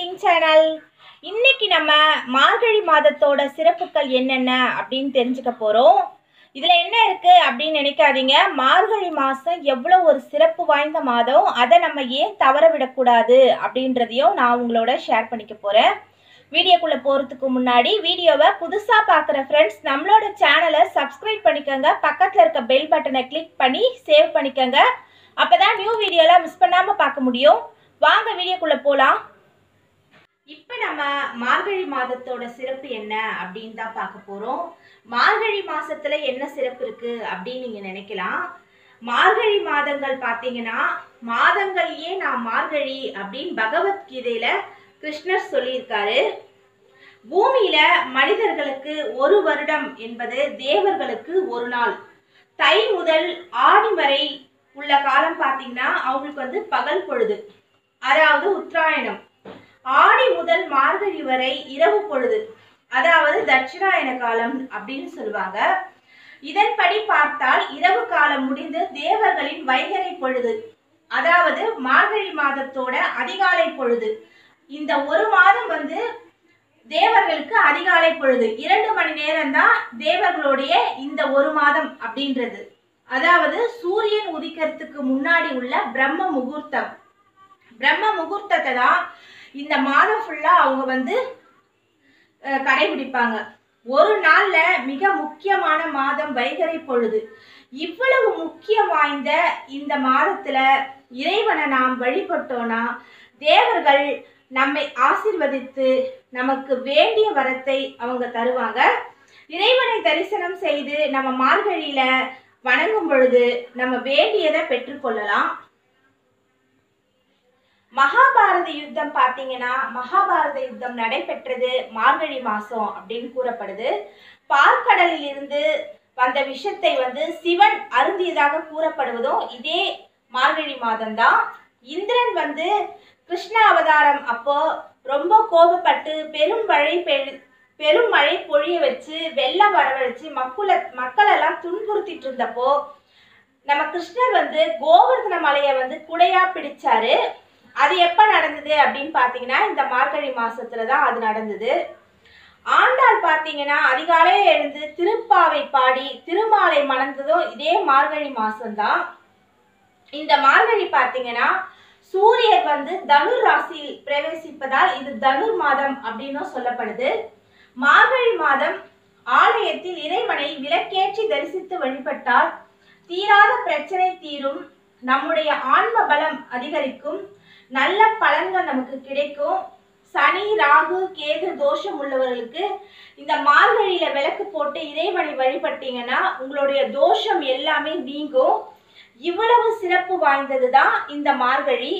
Channel இன்னைக்கு நம்ம மார்கழி மாதத்தோட சிறப்புகள் என்னென்ன அப்படின்னு தெரிஞ்சுக்க போகிறோம் இதில் என்ன இருக்குது அப்படின்னு நினைக்காதீங்க. மார்கழி மாதம் எவ்வளோ ஒரு சிறப்பு வாய்ந்த மாதம். அதை நம்ம ஏன் தவற விடக்கூடாது அப்படின்றதையும் நான் உங்களோட ஷேர் பண்ணிக்க போகிறேன் வீடியோக்குள்ளே போகிறதுக்கு முன்னாடி வீடியோவை புதுசாக பார்க்குற ஃப்ரெண்ட்ஸ் நம்மளோட சேனலை சப்ஸ்கிரைப் பண்ணிக்கோங்க. பக்கத்தில் இருக்க பெல் பட்டனை கிளிக் பண்ணி சேவ் பண்ணிக்கோங்க. அப்போ தான் நியூ வீடியோலாம் மிஸ் பண்ணாமல் பார்க்க முடியும். வாங்க வீடியோக்குள்ளே போகலாம் நம்ம மார்கழி மாதத்தோட சிறப்பு என்ன அப்படின்னு தான் பார்க்க போகிறோம் மார்கழி மாதத்தில் என்ன சிறப்பு இருக்குது அப்படின்னு நீங்கள் நினைக்கலாம். மார்கழி மாதங்கள் பார்த்தீங்கன்னா மாதங்கள்லயே நான் மார்கழி அப்படின்னு பகவத்கீதையில் கிருஷ்ணர் சொல்லியிருக்காரு. பூமியில மனிதர்களுக்கு ஒரு வருடம் என்பது தேவர்களுக்கு ஒரு நாள். தை முதல் ஆடி வரை உள்ள காலம் பார்த்தீங்கன்னா அவங்களுக்கு வந்து பகல் பொழுது. அதாவது உத்தராயணம். ஆடி முதல் மார்கழி வரை இரவு பொழுது அதாவது தட்சிணாயன காலம் அப்படின்னு சொல்லுவாங்க. இதன்படி பார்த்தால் இரவு காலம் முடிந்து தேவர்களின் வைகரை பொழுது அதாவது மார்கழி மாதத்தோட அதிகாலை பொழுது. இந்த ஒரு மாதம் வந்து தேவர்களுக்கு அதிகாலை பொழுது. இரண்டு மணி நேரம் தான் தேவர்களுடைய இந்த ஒரு மாதம் அப்படின்றது. அதாவது சூரியன் உதிக்கிறதுக்கு முன்னாடி உள்ள பிரம்ம முகூர்த்தம். பிரம்ம முகூர்த்தத்தை தான் இந்த மாதம் ஃபுல்லாக அவங்க வந்து கடைபிடிப்பாங்க. ஒரு நாள்ல மிக முக்கியமான மாதம் வைகரை பொழுது. இவ்வளவு முக்கியம் வாய்ந்த இந்த மாதத்துல இறைவனை நாம் வழிபட்டோம்னா தேவர்கள் நம்மை ஆசிர்வதித்து நமக்கு வேண்டிய வரத்தை அவங்க தருவாங்க. இறைவனை தரிசனம் செய்து நம்ம மார்கழியில வணங்கும் பொழுது நம்ம வேண்டியதை பெற்றுக்கொள்ளலாம். மகாபாரத யுத்தம் பார்த்தீங்கன்னா மகாபாரத யுத்தம் நடைபெற்றது மார்கழி மாசம் அப்படின்னு கூறப்படுது. பார்க்கடலில் இருந்து வந்த விஷத்தை வந்து சிவன் அருந்தியதாக கூறப்படுவதும் இதே மார்கழி மாதம்தான். இந்திரன் வந்து கிருஷ்ண அவதாரம் அப்போ ரொம்ப கோபப்பட்டு பெரும் மழை பெழு பெரும் மழை பொழிய வச்சு வெள்ளம் வரவழைச்சு மக்களை மக்களெல்லாம் துன்புறுத்திட்டு இருந்தப்போ நம்ம கிருஷ்ணர் வந்து கோவர்தன மலையை வந்து குடையா பிடிச்சாரு. அது எப்போ நடந்தது அப்படின்னு பார்த்தீங்கன்னா இந்த மார்கழி மாசத்துல தான் அது நடந்தது. ஆண்டாள் பார்த்தீங்கன்னா அதிகாலையில எழுந்து திருப்பாவை பாடி திருமாலை மணந்ததும் இதே மார்கழி மாசம்தான். இந்த மார்கழி பார்த்தீங்கன்னா சூரியர் வந்து தனுர் ராசியில் பிரவேசிப்பதால் இது தனுர் மாதம் அப்படின்னும் சொல்லப்படுது. மார்கழி மாதம் ஆலயத்தில் இறைவனை விளக்கேற்றி தரிசித்து வழிபட்டால் தீராத பிரச்சனை தீரும் நம்முடைய ஆன்ம பலம் அதிகரிக்கும் நல்ல பலன்கள் நமக்கு கிடைக்கும். சனி ராகு கேது தோஷம் உள்ளவர்களுக்கு இந்த மார்கழியில விளக்கு போட்டு இறைவனை வழிபட்டீங்கன்னா உங்களுடைய தோஷம் எல்லாமே நீங்கும். இவ்வளவு சிறப்பு வாய்ந்தது தான் இந்த மார்கழி.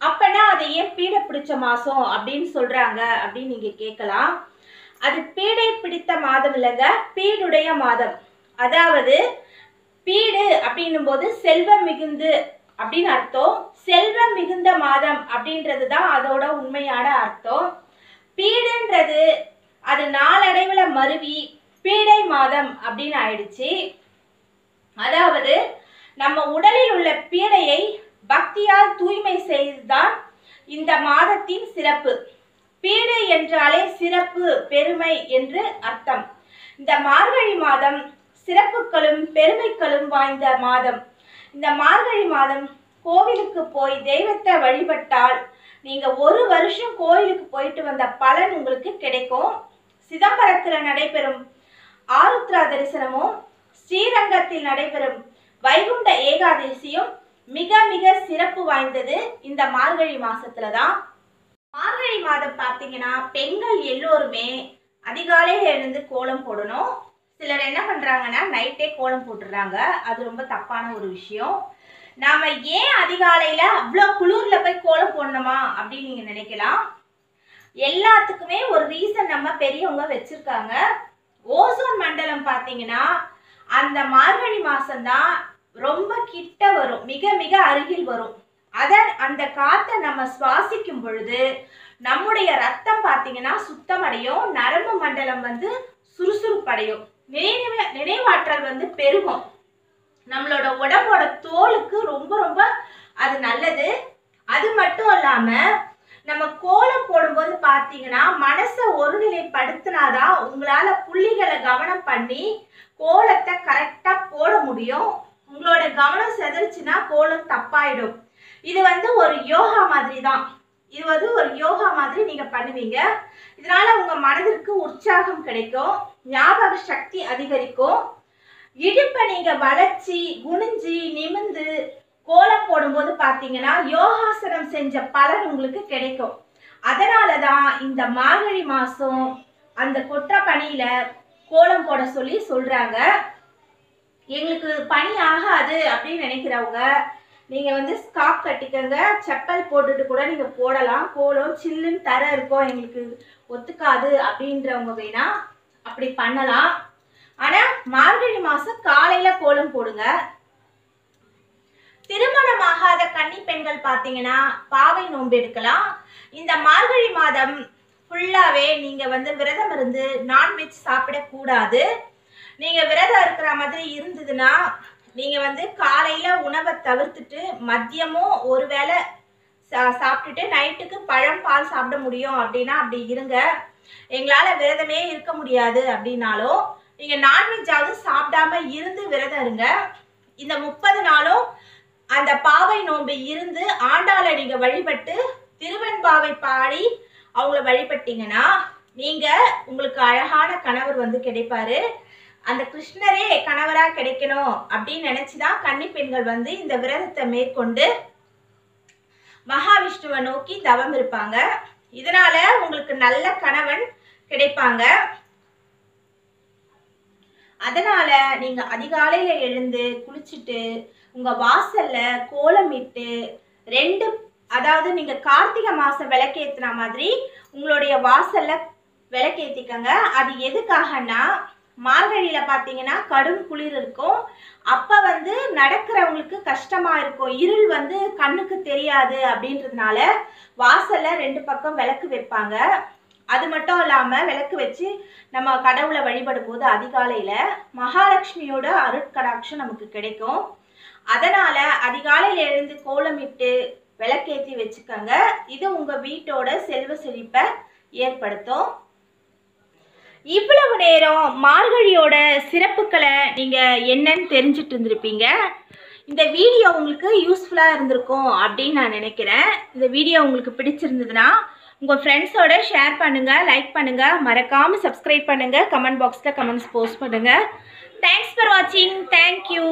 அப்பனா அதை ஏன் பீடை பிடிச்ச மாசம் அப்படின்னு சொல்றாங்க அப்படின்னு நீங்க கேட்கலாம். அது பீடை பிடித்த மாதம் இல்லைங்க பீடுடைய மாதம். அதாவது பீடு அப்படின்னும் போது செல்வம் மிகுந்து அப்படின்னு அர்த்தம். செல்வம் மிகுந்த மாதம் அப்படின்றது தான் அதோட உண்மையான அர்த்தம். பீடுன்றது அது நாளடைவுல மருவி பீடை மாதம் அப்படின்னு ஆயிடுச்சு. அதாவது நம்ம உடலில் உள்ள பீடையை பக்தியால் தூய்மை செய்துதான் இந்த மாதத்தின் சிறப்பு. பீடை என்றாலே சிறப்பு பெருமை என்று அர்த்தம். இந்த மார்கழி மாதம் சிறப்புகளும் பெருமைகளும் வாய்ந்த மாதம். இந்த மார்கழி மாதம் கோவிலுக்கு போய் தெய்வத்தை வழிபட்டால் நீங்கள் ஒரு வருஷம் கோயிலுக்கு போயிட்டு வந்த பலன் உங்களுக்கு கிடைக்கும். சிதம்பரத்தில் நடைபெறும் ஆருத்ரா தரிசனமும் ஸ்ரீரங்கத்தில் நடைபெறும் வைகுண்ட ஏகாதசியும் மிக மிக சிறப்பு வாய்ந்தது இந்த மார்கழி மாசத்துல தான். மார்கழி மாதம் பார்த்தீங்கன்னா பெண்கள் எல்லோருமே அதிகாலையில் எழுந்து கோலம் போடணும். சிலர் என்ன பண்ணுறாங்கன்னா நைட்டே கோலம் போட்டுடுறாங்க அது ரொம்ப தப்பான ஒரு விஷயம். நாம் ஏன் அதிகாலையில் அவ்வளோ குளிரில் போய் கோலம் போடணுமா அப்படின்னு நீங்கள் நினைக்கலாம். எல்லாத்துக்குமே ஒரு ரீசன் நம்ம பெரியவங்க வச்சுருக்காங்க. ஓசோன் மண்டலம் பார்த்தீங்கன்னா அந்த மார்கழி மாதம்தான் ரொம்ப கிட்ட வரும். மிக மிக அருகில் வரும். அதன் அந்த காற்றை நம்ம சுவாசிக்கும் பொழுது நம்முடைய ரத்தம் பார்த்தீங்கன்னா சுத்தமடையும். நரம்பு மண்டலம் வந்து சுறுசுறுப்படையும். நினைவு நினைவாற்றல் வந்து பெருகும். நம்மளோட உடம்போட தோலுக்கு ரொம்ப ரொம்ப அது நல்லது. அது மட்டும் இல்லாம நம்ம கோலம் போடும்போது பார்த்தீங்கன்னா மனசை ஒருநிலைப்படுத்தினாதான் உங்களால புள்ளிகளை கவனம் பண்ணி கோலத்தை கரெக்டாக போட முடியும். உங்களோட கவனம் செதறிச்சுன்னா கோலம் தப்பாயிடும். இது வந்து ஒரு யோகா மாதிரி தான் இது வந்து ஒரு யோகா மாதிரி நீங்க பண்ணுவீங்க. இதனால உங்க மனதிற்கு உற்சாகம் கிடைக்கும் ஞாபக சக்தி அதிகரிக்கும். இடுப்பை நீங்க வளர்ச்சி குனிஞ்சி நிமிந்து கோலம் போடும்போது பார்த்தீங்கன்னா யோகாசனம் செஞ்ச பலன் உங்களுக்கு கிடைக்கும். அதனால தான் இந்த மார்கழி மாதம் அந்த கொற்ற பனியில் கோலம் போட சொல்லி சொல்கிறாங்க எங்களுக்கு பனி ஆகாது அப்படின்னு நினைக்கிறவங்க நீங்க வந்து ஸ்காப் கட்டிக்கங்க செப்பல் போட்டுட்டு கூட நீங்க போடலாம். கோலம் சில்லுன்னு தர இருக்கும். எங்களுக்கு ஒத்துக்காது அப்படின்றவங்க வேணா அப்படி பண்ணலாம். ஆனா மார்கழி மாசம் காலையில கோலம் போடுங்க. திருமணமாகாத கன்னி பெண்கள் பார்த்தீங்கன்னா பாவை நோன்பு எடுக்கலாம். இந்த மார்கழி மாதம் ஃபுல்லாவே நீங்க வந்து விரதம் இருந்து நான்வெஜ் சாப்பிடக்கூடாது. நீங்க விரதம் இருக்கிற மாதிரி இருந்ததுன்னா நீங்க வந்து காலையில உணவை தவிர்த்துட்டு மதியமும் ஒருவேளை சா- சாப்பிட்டுட்டு நைட்டுக்கு பழம் பால் சாப்பிட முடியும் அப்படின்னா அப்படி இருங்க. எங்களால விரதமே இருக்க முடியாது அப்படின்னாலும் நீங்க நான்வெஜ்ஜாவது சாப்பிடாம இருந்து விரதம் இருங்க. இந்த முப்பது நாளும் அந்த பாவை நோன்பு இருந்து ஆண்டாளை நீங்க வழிபட்டு திருவெண்பாவை பாடி அவங்கள வழிபட்டீங்கன்னா நீங்க உங்களுக்கு அழகான கணவர் வந்து கிடைப்பாரு. அந்த கிருஷ்ணரே கணவரா கிடைக்கணும் அப்படின்னு நினைச்சுதான் கன்னி பெண்கள் வந்து இந்த விரதத்தை மேற்கொண்டு மகாவிஷ்ணுவை நோக்கி தவம் இருப்பாங்க. இதனால உங்களுக்கு நல்ல கணவன் கிடைப்பாங்க. அதனால நீங்க அதிகாலையில எழுந்து குளிச்சுட்டு உங்க வாசல்ல கோலமிட்டு ரெண்டு அதாவது நீங்க கார்த்திகை மாசம் விளக்கேத்துன மாதிரி உங்களுடைய வாசல்ல விளக்கேத்திக்கங்க. அது எதுக்காகன்னா மார்கழியில் பார்த்தீங்கன்னா கடும் குளிர் இருக்கும். அப்போ வந்து நடக்கிறவங்களுக்கு கஷ்டமாக இருக்கும். இருள் வந்து கண்ணுக்கு தெரியாது அப்படின்றதுனால வாசலில் ரெண்டு பக்கம் விளக்கு வைப்பாங்க. அது மட்டும் இல்லாமல் விளக்கு வச்சு நம்ம கடவுளை வழிபடும் போது அதிகாலையில் மகாலட்சுமியோட அருட்கடாட்சம் நமக்கு கிடைக்கும். அதனால் அதிகாலையில் எழுந்து கோலமிட்டு விளக்கேற்றி வச்சுக்கோங்க. இது உங்கள் வீட்டோட செல்வ செழிப்பை ஏற்படுத்தும். இவ்வளவு நேரம் மார்கழியோட சிறப்புகளை நீங்கள் என்னன்னு தெரிஞ்சுட்டு இருந்திருப்பீங்க. இந்த வீடியோ உங்களுக்கு யூஸ்ஃபுல்லாக இருந்திருக்கும் அப்படின்னு நான் நினைக்கிறேன். இந்த வீடியோ உங்களுக்கு பிடிச்சிருந்ததுன்னா உங்கள் ஃப்ரெண்ட்ஸோட ஷேர் பண்ணுங்கள் லைக் பண்ணுங்கள் மறக்காமல் சப்ஸ்கிரைப் பண்ணுங்கள் கமெண்ட் பாக்ஸில் கமெண்ட்ஸ் போஸ்ட் பண்ணுங்கள் தேங்க்ஸ் ஃபார் வாட்சிங் தேங்க்யூ